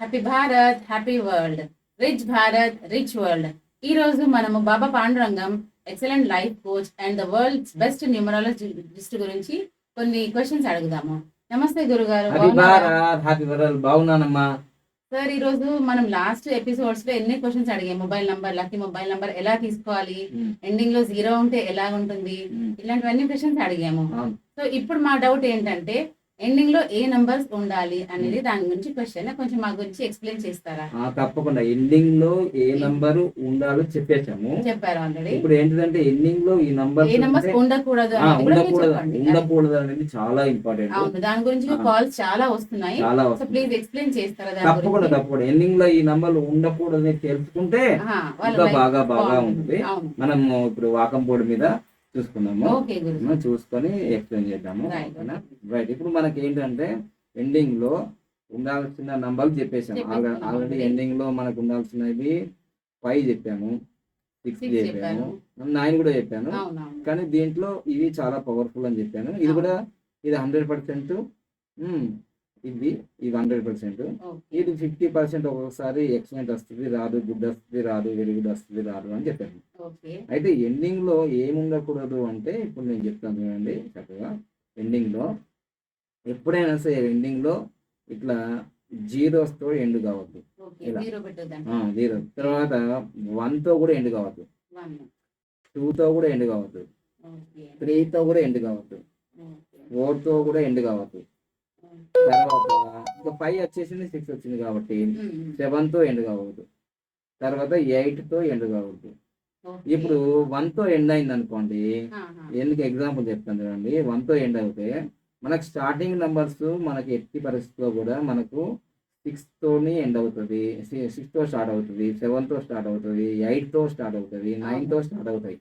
Happy Bharat happy world rich Bharat rich world ఈ రోజు మనము Baba Pandurangam excellent life coach and the world's best numerologist గురించి కొన్ని questions అడుగుదాము. నమస్తే గురుగారు వరల్డ్ బాగున్నానమ్మా. సార్ ఈ రోజు మనం లాస్ట్ ఎపిసోడ్స్లో ఎన్ని క్వశ్చన్స్ అడిగాం? Mobile number lucky mobile number ఎలా తీసుకోవాలి? ఎండింగ్లో జీరో ఉంటే ఎలా ఉంటుంది? ఇలాంటివన్నీ క్వశ్చన్స్ అడిగాము. సో ఇప్పుడు మా డౌట్ ఏంటంటే ఎండింగ్లో ఏ నంబర్స్ ఉండాలి అనేది దాని గురించి క్వశ్చన్ కొంచెం మా గురించి ఎక్స్ప్లెయిన్ చేస్తారా? ఆ, తప్పకుండా. ఎండింగ్లో ఏ నంబర్ ఉండాలో చెప్పేశాము. చెప్పారు ఆల్రెడీ ఇప్పుడు ఏంటిదంటే ఎండింగ్లో ఈ నంబర్ ఏ నంబర్స్ ఉండకూడదు అనేది కూడా మీరు ఉండకూడదు. చెప్పండి. ఉండకూడదు అనేది చాలా ఇంపార్టెంట్ అవును దాని గురించి. కాల్స్ చాలా వస్తున్నాయి. చాలా సో వస్తుంది ప్లీజ్ ఎక్స్ప్లెయిన్ చేస్తారా దాని తప్పకుండా గురించి? తప్పకుండా. ఎండింగ్లో ఈ నంబర్లు ఉండకూడదు అని తెలుసుకుంటే వాళ్ళ ఇంకా బాగా బాగా బాగుంటుంది. ఉంటుంది. అవును. మనం ఇప్పుడు వాకం బోర్డు మీద మనం చూసుకొని ఎక్స్ప్లెయిన్ చేద్దాము. రైట్ ఇప్పుడు మనకి ఏంటంటే ఎండింగ్లో ఉండాల్సిన నంబర్లు చెప్పేసాం చెప్పేసాం. ఆల్రెడీ ఎండింగ్లో మనకు ఉండాల్సినవి ఫైవ్ చెప్పాము. సిక్స్ చెప్పాము. నైన్ కూడా చెప్పాను. కానీ దీంట్లో ఇవి చాలా పవర్ఫుల్ అని చెప్పాను. ఇది. కూడా ఇది హండ్రెడ్ పర్సెంట్ ఇది ఇది హండ్రెడ్ పర్సెంట్ ఇది ఫిఫ్టీ పర్సెంట్ ఒక్కొక్కసారి ఎక్సలెంట్ వస్తుంది రాదు గుడ్ వస్తుంది రాదు వెరీ గుడ్ వస్తుంది రాదు అని చెప్పాను. అయితే ఎండింగ్లో ఏమి ఉండకూడదు అంటే ఇప్పుడు నేను చెప్తాను చూడండి చక్కగా. ఎండింగ్లో ఎప్పుడైనా సరే ఎండింగ్లో ఇట్లా జీరోస్తో ఎండ్ కావద్దు. జీరో తర్వాత వన్తో కూడా ఎండ్ కావద్దు. వన్ టూ తో కూడా ఎండ్ కావద్దు. ఓకే. త్రీ తో కూడా ఎండ్ కావద్దు. ఓకే. ఫోర్తో కూడా ఎండ్ కావద్దు. తర్వాత ఇంకా ఫైవ్ వచ్చేసింది సిక్స్ వచ్చింది కాబట్టి సెవెన్తో ఎండ్ కావద్దు. తర్వాత ఎయిట్తో ఎండ్ కావద్దు. ఇప్పుడు వన్తో ఎండ్ అయింది అనుకోండి ఎందుకు ఎగ్జాంపుల్ చెప్తాను చూడండి. వన్తో ఎండ్ అవుతే మనకు స్టార్టింగ్ నంబర్స్ మనకి ఎట్టి పరిస్థితిలో కూడా మనకు సిక్స్ తోని ఎండ్ అవుతుంది. సిక్స్తో స్టార్ట్ అవుతుంది సెవెన్తో స్టార్ట్ అవుతుంది ఎయిట్తో స్టార్ట్ అవుతుంది నైన్తో స్టార్ట్ అవుతాయి.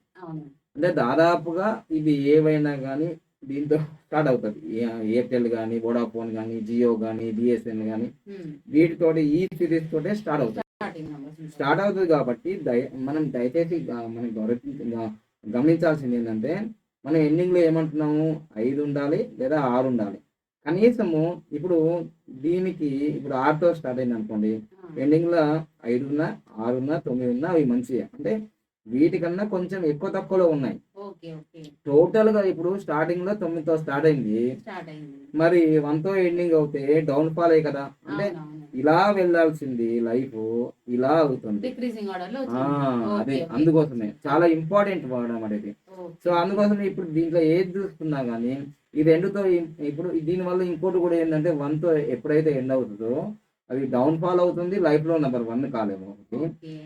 అంటే దాదాపుగా ఇవి ఏవైనా కానీ దీంతో స్టార్ట్ అవుతుంది. ఎయిర్టెల్ కానీ వోడాఫోన్ కానీ జియో కానీ బిఎస్ఎన్ కానీ వీటితోటి ఈ సిరీస్ తోటే స్టార్ట్ అవుతుంది. స్టార్ట్ అవుతుంది కాబట్టి దయ మనం దయచేసి మనం గౌరవ గమనించాల్సింది ఏంటంటే మనం ఎండింగ్లో ఏమంటున్నాము? ఐదు ఉండాలి లేదా ఆరు ఉండాలి. కనీసము ఇప్పుడు దీనికి ఇప్పుడు ఆరుతో స్టార్ట్ అయింది అనుకోండి ఎండింగ్లో ఐదు ఉన్నా ఆరు ఉన్నా తొమ్మిది ఉన్నా అవి మంచిగా అంటే వీటికన్నా కొంచెం ఎక్కువ తక్కువలో ఉన్నాయి. టోటల్గా ఇప్పుడు స్టార్టింగ్లో తొమ్మిదితో స్టార్ట్ అయింది. మరి వన్తో ఎండింగ్ అవుతే డౌన్ ఫాల్ అయ్యి కదా. అంటే ఇలా వెళ్ళాల్సింది లైఫ్ ఇలా అవుతుంది. అదే. అందుకోసమే. చాలా ఇంపార్టెంట్ వర్డ్ అన్నమాట ఇది. సో అందుకోసమే ఇప్పుడు దీంట్లో ఏది చూస్తున్నా కానీ ఈ రెండుతో ఇప్పుడు దీని వల్ల ఇంకోటి కూడా ఏంటంటే వన్తో ఎప్పుడైతే ఎండ్ అవుతుందో అది డౌన్ ఫాల్ అవుతుంది లైఫ్లో నెంబర్ వన్ కాలేము.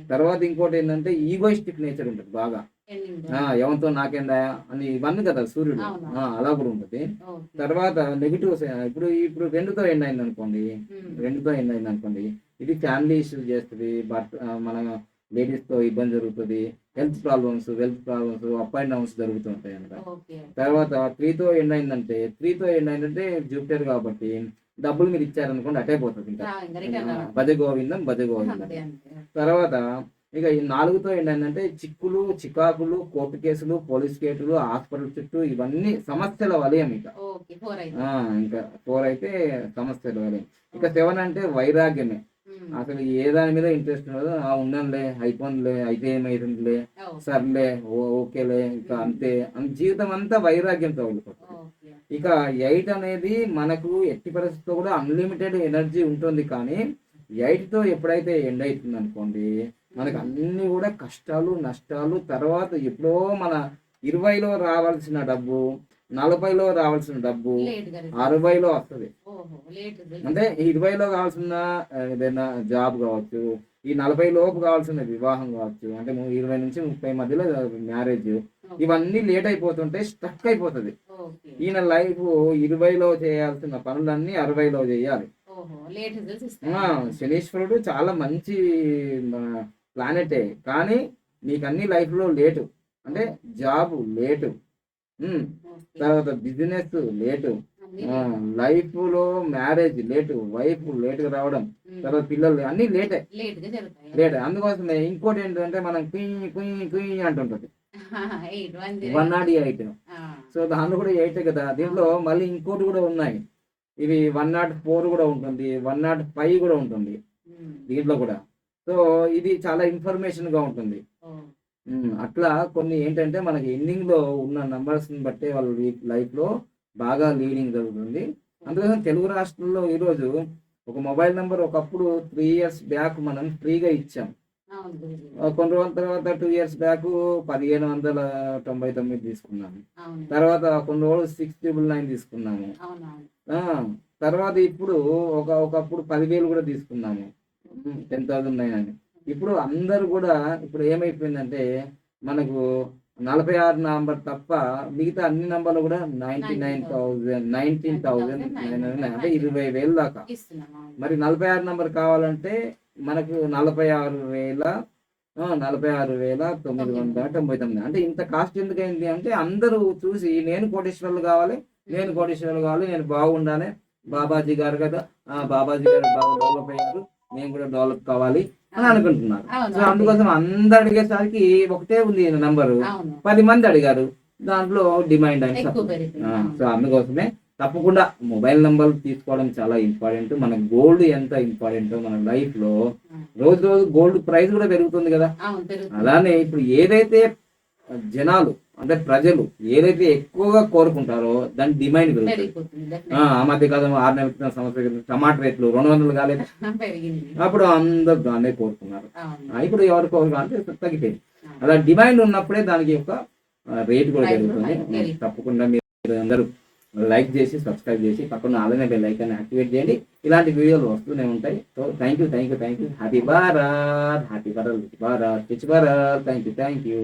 తర్వాత ఇంకోటి ఏంటంటే ఈగోయిస్టిక్ నేచర్ ఉంటుంది బాగా. ఎవరితో నాకేందా? అని ఇవన్నీ కదా సూర్యుడు. అలా కూడా ఉంటుంది. తర్వాత నెగిటివ్ ఇప్పుడు ఇప్పుడు రెండుతో ఎండ్ అయింది అనుకోండి. రెండుతో ఎండ్ అయింది అనుకోండి ఇది ఫ్యామిలీ ఇష్యూస్ చేస్తుంది బట్ మన లేడీస్తో ఇబ్బంది జరుగుతుంది health problems wealth problems up and downs జరుగుతుంటాయి ఓకే. తర్వాత త్రీతో ఎండ్ అయిందంటే త్రీతో ఎండ్ అయిందంటే జూపిటర్ కాబట్టి డబ్బులు మీరు ఇచ్చారనుకోండి అటే పోతుంది ఇంకా. భజ గోవిందం భజ గోవిందం తర్వాత ఇక ఈ నాలుగుతో ఏంటంటే చిక్కులు చికాకులు కోర్టు కేసులు పోలీస్ కేసులు హాస్పిటల్ చుట్టూ ఇవన్నీ సమస్యల వలయం ఇక. ఇంకా ఫోర్ అయితే సమస్యల వలయం. ఇక సెవెన్ అంటే వైరాగ్యమే. అసలు ఏ దాని మీద ఇంట్రెస్ట్ ఉండదు. ఆ ఉండంలే అయిపోయిందిలే అయితే ఏమైతుందిలే సర్లే ఓకేలే ఇంకా అంతే. జీవితం అంతా వైరాగ్యంతో ఓకే. ఇక ఎయిట్ అనేది మనకు ఎట్టి పరిస్థితుల్లో కూడా అన్లిమిటెడ్ ఎనర్జీ ఉంటుంది కానీ ఎయిట్తో ఎప్పుడైతే ఎండ్ అవుతుంది అనుకోండి మనకు అన్ని కూడా కష్టాలు నష్టాలు తర్వాత ఎప్పుడో మన ఇరవైలో రావాల్సిన డబ్బు నలభైలో రావాల్సిన డబ్బు. అరవైలో వస్తుంది. అంటే ఈ ఇరవైలో కావాల్సిన ఏదైనా జాబ్ కావచ్చు ఈ నలభై లోపు కావాల్సిన వివాహం కావచ్చు అంటే ఇరవై నుంచి ముప్పై మధ్యలో మ్యారేజ్ ఇవన్నీ లేట్ అయిపోతుంటే స్టక్ అయిపోతుంది. ఈయన లైఫ్ ఇరవైలో చేయాల్సిన పనులన్నీ అరవైలో చేయాలి. శనీశ్వరుడు చాలా మంచి ప్లానెటే కానీ నీకు అన్ని లైఫ్లో లేటు. అంటే జాబ్ లేటు. తర్వాత బిజినెస్ లేటు. లైఫ్లో మ్యారేజ్ లేటు. వైఫ్ లేట్గా రావడం తర్వాత పిల్లలు అన్ని లేటే. లేట్. అందుకోసమే ఇంకోటి ఏంటంటే మనం కుయ్ కుయ్ కుయ్ అంటుంటది. One nought eight. సో దాంట్లో కూడా ఎయిట్ కదా. దీంట్లో మళ్ళీ ఇంకోటి కూడా ఉన్నాయి. ఇవి వన్ నాట్ ఫోర్ కూడా ఉంటుంది. వన్ నాట్ ఫైవ్ కూడా ఉంటుంది. దీంట్లో కూడా. సో ఇది చాలా ఇన్ఫర్మేషన్గా ఉంటుంది. అట్లా కొన్ని ఏంటంటే మనకి ఎండింగ్లో ఉన్న numbers ని బట్టే వాళ్ళ లైఫ్లో బాగా లీడింగ్ జరుగుతుంది. అందుకోసం తెలుగు రాష్ట్రాల్లో ఈరోజు ఒక మొబైల్ నెంబర్ ఒకప్పుడు త్రీ ఇయర్స్ బ్యాక్ మనం ఫ్రీగా ఇచ్చాం. కొన్ని రోజుల తర్వాత టూ ఇయర్స్ బ్యాక్ పదిహేను వందల తొంభై తొమ్మిది తీసుకున్నాము. తర్వాత కొన్ని రోజులు సిక్స్ ట్రిపుల్ నైన్ తీసుకున్నాము. తర్వాత ఇప్పుడు ఒక ఒకప్పుడు పదివేలు కూడా తీసుకున్నాము. టెన్ థౌసండ్ నైన్ అని ఇప్పుడు అందరు కూడా ఇప్పుడు ఏమైపోయిందంటే మనకు నలభై ఆరు నంబర్ తప్ప మిగతా అన్ని నంబర్లు కూడా ninety nine thousand nineteen thousand nine అంటే ఇరవై వేలు దాకా. మరి నలభై ఆరు నంబర్ కావాలంటే మనకు నలభై ఆరు వేల నలభై ఆరు వేల తొమ్మిది వందల తొంభై తొమ్మిది. అంటే ఇంత కాస్ట్ ఎందుకైంది అంటే అందరూ చూసి నేను కోటేశ్వర్లు కావాలి నేను కోటేశ్వర్లు కావాలి నేను బాగుండాలి. బాబాజీ గారు కదా బాబాజీ గారు బాగా డెవలప్ అయ్యారు. నేను కూడా డెవలప్ కావాలి అని అనుకుంటున్నారు. సో అందుకోసం అందరు అడిగేసరికి ఒకటే ఉంది నంబరు. పది మంది అడిగారు. దాంట్లో డిమాండ్ అని. సో అందుకోసమే తప్పకుండా మొబైల్ నంబర్ తీసుకోవడం చాలా ఇంపార్టెంట్. మన గోల్డ్ ఎంత ఇంపార్టెంట్ మన లైఫ్లో రోజు రోజు గోల్డ్ ప్రైస్ కూడా పెరుగుతుంది కదా. అలానే ఇప్పుడు ఏదైతే జనాలు అంటే ప్రజలు ఏదైతే ఎక్కువగా కోరుకుంటారో దాని డిమాండ్ పెరుగుతుంది ఆ, మధ్య కాలం ఆరు నెలల సంవత్సరం టమాటా రేట్లు రెండు వందలు కాలేదు అప్పుడు అందరు దాన్నే కోరుకున్నారు ఇప్పుడు ఎవరు కోరుకు అంటే తగ్గిపోయింది అలా డిమాండ్ ఉన్నప్పుడే దానికి యొక్క రేట్ కూడా పెరుగుతుంది పెరుగుతుంది. తప్పకుండా మీరు అందరూ లైక్ చేసి సబ్స్క్రైబ్ చేసి పక్కన అలానే బెల్ ఐకాన్ యాక్టివేట్ చేయండి ఇలాంటి వీడియోలు వస్తూనే ఉంటాయి so thank you thank you thank you happy Bharat happy Bharat Bharat rich Bharat thank you thank you